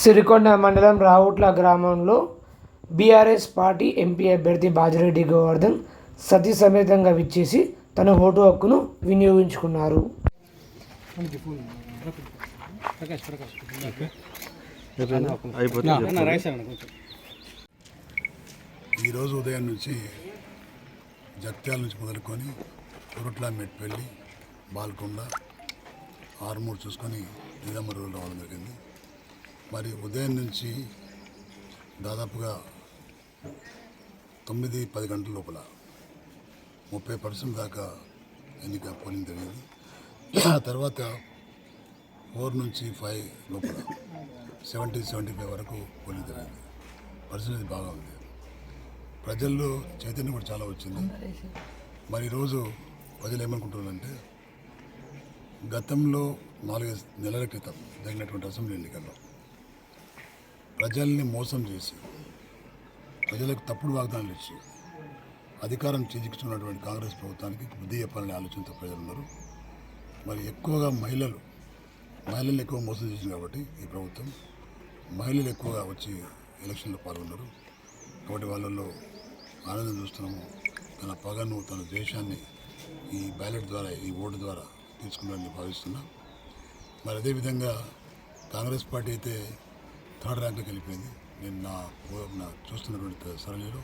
సిరికొండ మండలం రావుట్ల గ్రామంలో BRS party MP అభ్యర్థి బాజిరెడ్డి గోవర్ధన్ సతీ సమేతంగా విచ్చేసి తన ఓటు హక్కును వినియోగించుకున్నారు. ఈరోజు ఉదయం నుంచి జగిత్యాల నుంచి మొదలుకొని ఉరుట్ల మెట్పల్లి బాల్కొండ ఆరుమూరు చూసుకొని నిజామర్ రోడ్డు రావడం జరిగింది. మరి ఉదయం నుంచి దాదాపుగా తొమ్మిది పది గంటల లోపల ముప్పై పర్సెంట్ దాకా ఎన్నిక పోలింగ్ జరిగింది. ఆ తర్వాత ఫోర్ నుంచి ఫైవ్ లోపల సెవెంటీ సెవెంటీ ఫైవ్ వరకు పోలింగ్ జరిగింది. పర్సెంటేజ్ బాగా ఉంది. ప్రజల్లో చైతన్యం కూడా చాలా వచ్చింది. మరి ఈరోజు ప్రజలు ఏమనుకుంటున్నారంటే గతంలో నాలుగైదు నెలల క్రితం జరిగినటువంటి అసెంబ్లీ ఎన్నికల్లో ప్రజల్ని మోసం చేసి ప్రజలకు తప్పుడు వాగ్దానాలు ఇచ్చి అధికారం చేజిక్కుతున్నటువంటి కాంగ్రెస్ ప్రభుత్వానికి బుద్ధి చెప్పాలనే ఆలోచనతో ప్రజలు ఉన్నారు. మరి ఎక్కువగా మహిళలు మహిళలు ఎక్కువ మోసం చేసింది కాబట్టి ఈ ప్రభుత్వం మహిళలు ఎక్కువగా వచ్చి ఎలక్షన్లో పాల్గొన్నారు. కాబట్టి వాళ్ళల్లో ఆనందం చూస్తున్నాము. తన పగను తన ద్వేషాన్ని ఈ బ్యాలెట్ ద్వారా ఈ ఓటు ద్వారా తీసుకున్నారని భావిస్తున్నా. మరి అదేవిధంగా కాంగ్రెస్ పార్టీ అయితే థర్డ్ ర్యాంక్లోకి వెళ్ళిపోయింది నేను నా నా చూస్తున్నటువంటి సరళిలో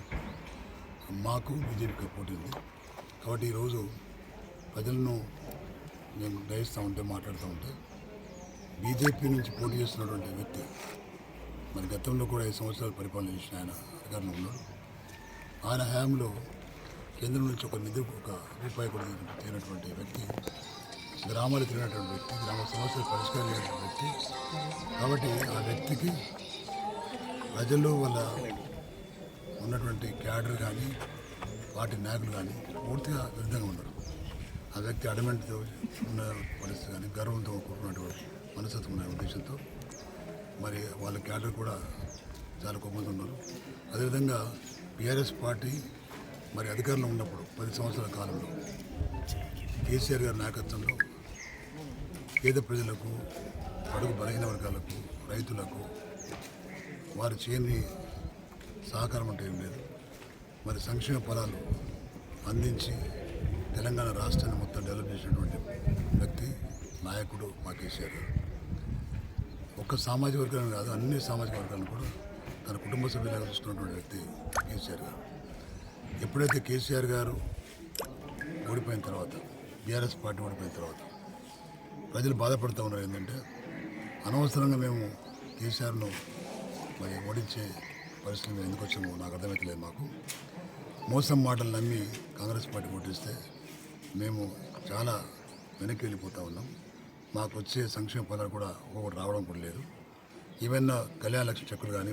మాకు బీజేపీకి పోటీ ఉంది. కాబట్టి ఈరోజు ప్రజలను నేను గ్రహిస్తూ ఉంటే మాట్లాడుతూ ఉంటే బీజేపీ నుంచి పోటీ చేస్తున్నటువంటి వ్యక్తి మరి గతంలో కూడా ఐదు సంవత్సరాలు పరిపాలన చేసిన ఆయన అధికారంలో ఉన్నాడు. ఆయన హయాంలో కేంద్రం నుంచి ఒక నిధి ఒక రూపాయి కూడా తీరినటువంటి వ్యక్తి గ్రామాలు తిరిగినటువంటి వ్యక్తి గ్రామ సమస్యలు పరిష్కరించినటువంటి వ్యక్తి. కాబట్టి ఆ వ్యక్తికి ప్రజలు వాళ్ళ ఉన్నటువంటి క్యాడర్ కానీ పార్టీ నాయకులు కానీ పూర్తిగా విరుద్ధంగా ఉన్నారు. ఆ వ్యక్తి అడమెంట్తో ఉన్న పరిస్థితి కానీ గర్వంతో కూడుకున్నటువంటి మనస్తత్వం ఉన్న ఉద్దేశంతో మరి వాళ్ళ క్యాడర్ కూడా చాలా కొమ్మది ఉన్నారు. అదేవిధంగా బీఆర్ఎస్ పార్టీ మరి అధికారంలో ఉన్నప్పుడు పది సంవత్సరాల కాలంలో కేసీఆర్ గారి నాయకత్వంలో పేద ప్రజలకు అడుగు బలహీన వర్గాలకు రైతులకు వారు చేయని సహకారం అంటే ఏం లేదు. మరి సంక్షేమ ఫలాలు అందించి తెలంగాణ రాష్ట్రాన్ని మొత్తం డెవలప్ చేసినటువంటి వ్యక్తి నాయకుడు మా కేసీఆర్ గారు ఒక్క సామాజిక వర్గాలను కాదు అన్ని సామాజిక వర్గాలను కూడా తన కుటుంబ సభ్యులుగా చూస్తున్నటువంటి వ్యక్తి కేసీఆర్ గారు. ఎప్పుడైతే కేసీఆర్ గారు ఓడిపోయిన తర్వాత బీఆర్ఎస్ పార్టీ ఓడిపోయిన తర్వాత ప్రజలు బాధపడుతూ ఉన్నారు ఏంటంటే అనవసరంగా మేము కేసీఆర్ను మరి ఓడించే పరిస్థితి మేము ఎందుకు వచ్చామో నాకు అర్థమవుతలేదు మాకు. మోసం మాటలు నమ్మి కాంగ్రెస్ పార్టీ ఓటిస్తే మేము చాలా వెనక్కి వెళ్ళిపోతూ ఉన్నాం. మాకు వచ్చే సంక్షేమ పదాలు కూడా ఒక్కొక్కటి రావడం కూడా లేదు. ఏమైనా కళ్యాణ లక్ష్మి చెక్కులు కానీ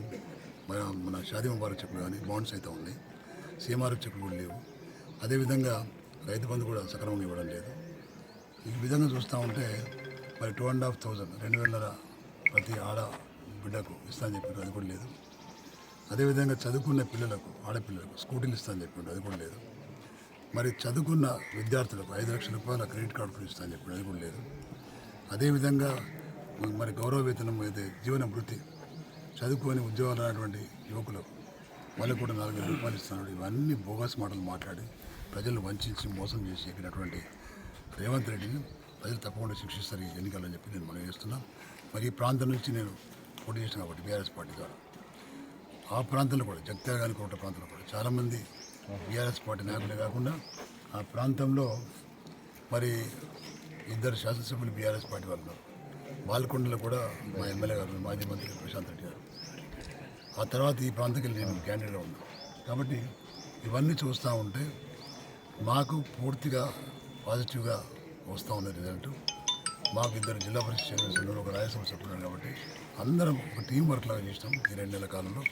మన మన షాదీ ముబారక్ చెక్కులు కానీ బాండ్స్ అయితే ఉన్నాయి. సీఎంఆర్ చెక్కులు కూడా లేవు. అదేవిధంగా రైతు బంధు కూడా సక్రమంగా ఇవ్వడం లేదు. ఈ విధంగా చూస్తూ ఉంటే మరి టూ అండ్ హాఫ్ థౌజండ్ రెండు వేల ప్రతి ఆడ బిడ్డకు ఇస్తానని చెప్పి అది కూడా లేదు. అదేవిధంగా చదువుకున్న పిల్లలకు ఆడపిల్లలకు స్కూటీలు ఇస్తానని చెప్పిండు అది కూడా లేదు. మరి చదువుకున్న విద్యార్థులకు ఐదు లక్షల రూపాయల క్రెడిట్ కార్డు కూడా ఇస్తానని చెప్పిండు అది కూడా లేదు. అదేవిధంగా మరి గౌరవ వేతనం అయితే జీవన వృత్తి చదువుకొని ఉద్యోగాలు రానటువంటి యువకులకు వాళ్ళకు కూడా నాలుగు వేల రూపాయలు ఇస్తున్నాడు ఇవన్నీ బోగస్ మాటలు మాట్లాడి ప్రజలను వంచి మోసం చేసి ఎక్కినటువంటి రేవంత్ రెడ్డిని ప్రజలు తప్పకుండా శిక్షిస్తారు ఈ ఎన్నికలని చెప్పి నేను మనం చేస్తున్నాను మరి ఈ ప్రాంతం నుంచి నేను పోటీ చేసిన కాబట్టి బీఆర్ఎస్ పార్టీ ద్వారా. ఆ ప్రాంతంలో కూడా జగ్తార్ కానీ కోట ప్రాంతంలో కూడా చాలామంది బీఆర్ఎస్ పార్టీ నాయకులే కాకుండా ఆ ప్రాంతంలో మరి ఇద్దరు శాసనసభ్యులు బీఆర్ఎస్ పార్టీ వాళ్ళు ఉన్నారు. బాల్కొండలో కూడా మా ఎమ్మెల్యే గారు మాజీ మంత్రి ప్రశాంత్ రెడ్డి గారు. ఆ తర్వాత ఈ ప్రాంతంకి వెళ్ళి నేను క్యాండిడేట్గా ఉన్నాను కాబట్టి ఇవన్నీ చూస్తూ ఉంటే మాకు పూర్తిగా పాజిటివ్గా వస్తూ ఉంది రిజల్ట్ మాకు ఇద్దరు జిల్లా పరిషత్ చైర్మన్ ఒక రాయసభ చెప్తున్నారు కాబట్టి అందరం ఒక టీం వర్క్ లాగా చేసినాం ఈ రెండు నెలల కాలంలో.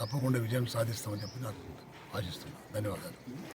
తప్పకుండా విజయం సాధిస్తామని చెప్పి నాకు ఆశిస్తున్నాను ధన్యవాదాలు.